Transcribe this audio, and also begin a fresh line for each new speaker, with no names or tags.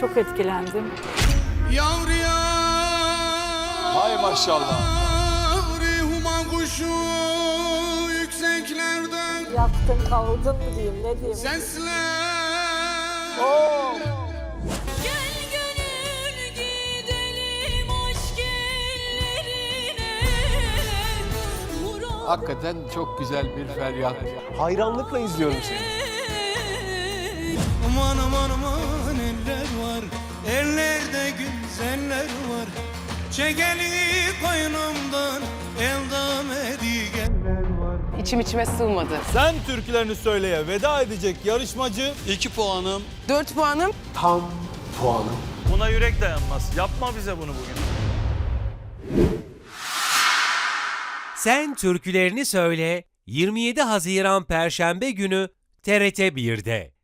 çok etkilendim.
Yavruya
Hay maşallah.
Huma kuşu yükseklerden
Yaktın kavurdun mu diyeyim ne diyeyim.
Sesler
Gel gönül gidelim aşk ellerine Murat
Hakikaten çok güzel bir feryat.
Hayranlıkla izliyorum seni.
Aman Çekeli koynumdan Eldam edigeller var
İçim içime sığmadı.
Sen türkülerini söyleye veda edecek yarışmacı
2 puanım.
4 puanım
Tam puanım.
buna yürek dayanmaz. Yapma bize bunu bugün.
Sen Türkülerini Söyle 27 Haziran Perşembe günü TRT 1'de.